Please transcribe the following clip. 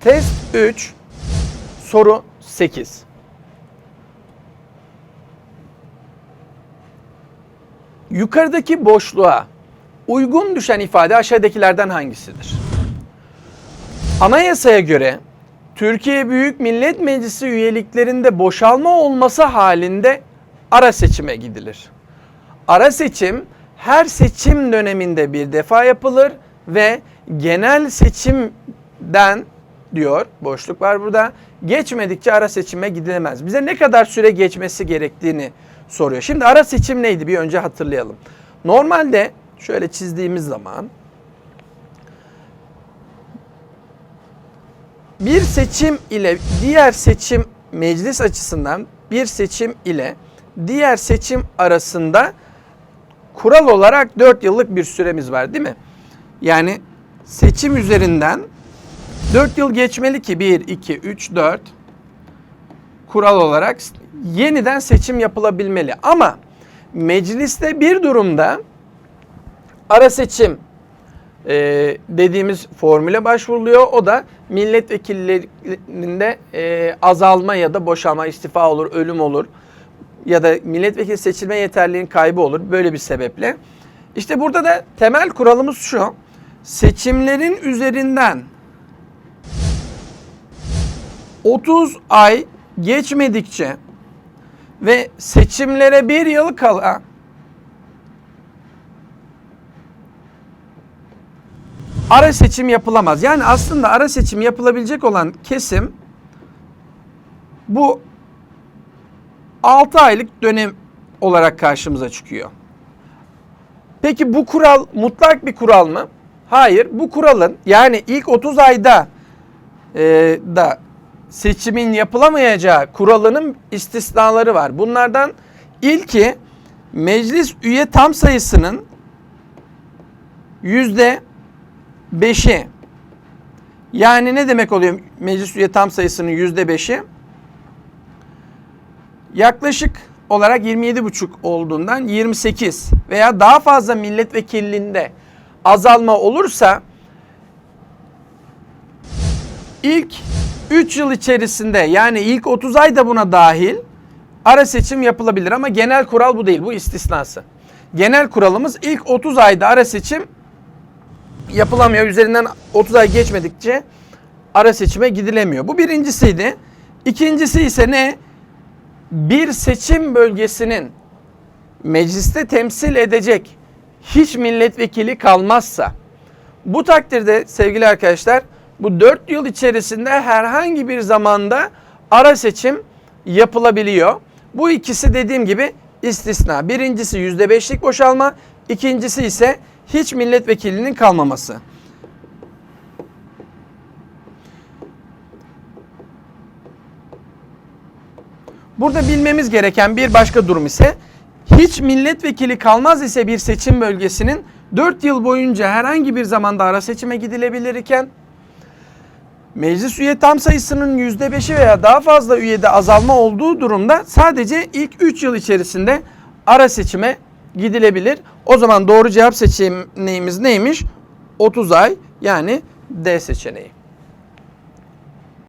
Test 3 soru 8. Yukarıdaki boşluğa uygun düşen ifade aşağıdakilerden hangisidir? Anayasaya göre Türkiye Büyük Millet Meclisi üyeliklerinde boşalma olması halinde ara seçime gidilir. Ara seçim her seçim döneminde bir defa yapılır ve genel seçimden diyor boşluk var burada geçmedikçe ara seçime gidilemez. Bize ne kadar süre geçmesi gerektiğini soruyor. Şimdi ara seçim neydi bir önce hatırlayalım. Normalde şöyle çizdiğimiz zaman bir seçim ile diğer seçim meclis açısından bir seçim ile diğer seçim arasında kural olarak 4 yıllık bir süremiz var değil mi? Yani seçim üzerinden 4 yıl geçmeli ki 1, 2, 3, 4 kural olarak yeniden seçim yapılabilmeli. Ama mecliste bir durumda ara seçim e, dediğimiz formüle başvuruluyor. O da milletvekillerinde e, azalma ya da boşalma, istifa olur, ölüm olur ya da milletvekili seçilme yeterliğinin kaybı olur böyle bir sebeple. İşte burada da temel kuralımız şu. Seçimlerin üzerinden 30 ay geçmedikçe ve seçimlere bir yıl kala ara seçim yapılamaz. Yani aslında ara seçim yapılabilecek olan kesim bu 6 aylık dönem olarak karşımıza çıkıyor. Peki bu kural mutlak bir kural mı? Hayır. Bu kuralın yani ilk 30 ayda e, da seçimin yapılamayacağı kuralının istisnaları var. Bunlardan ilki meclis üye tam sayısının yüzde beşi. Yani ne demek oluyor meclis üye tam sayısının yüzde beşi? Yaklaşık olarak 27,5 olduğundan 28 veya daha fazla milletvekilliğinde azalma olursa ilk 3 yıl içerisinde yani ilk 30 ay da buna dahil ara seçim yapılabilir ama genel kural bu değil bu istisnası. Genel kuralımız ilk 30 ayda ara seçim yapılamıyor. Üzerinden 30 ay geçmedikçe ara seçime gidilemiyor. Bu birincisiydi. İkincisi ise ne? Bir seçim bölgesinin mecliste temsil edecek hiç milletvekili kalmazsa bu takdirde sevgili arkadaşlar bu 4 yıl içerisinde herhangi bir zamanda ara seçim yapılabiliyor. Bu ikisi dediğim gibi istisna. Birincisi %5'lik boşalma, ikincisi ise hiç milletvekilinin kalmaması. Burada bilmemiz gereken bir başka durum ise hiç milletvekili kalmaz ise bir seçim bölgesinin 4 yıl boyunca herhangi bir zamanda ara seçime gidilebilir iken meclis üye tam sayısının %5'i veya daha fazla üyede azalma olduğu durumda sadece ilk 3 yıl içerisinde ara seçime gidilebilir. O zaman doğru cevap seçeneğimiz neymiş? 30 ay yani D seçeneği.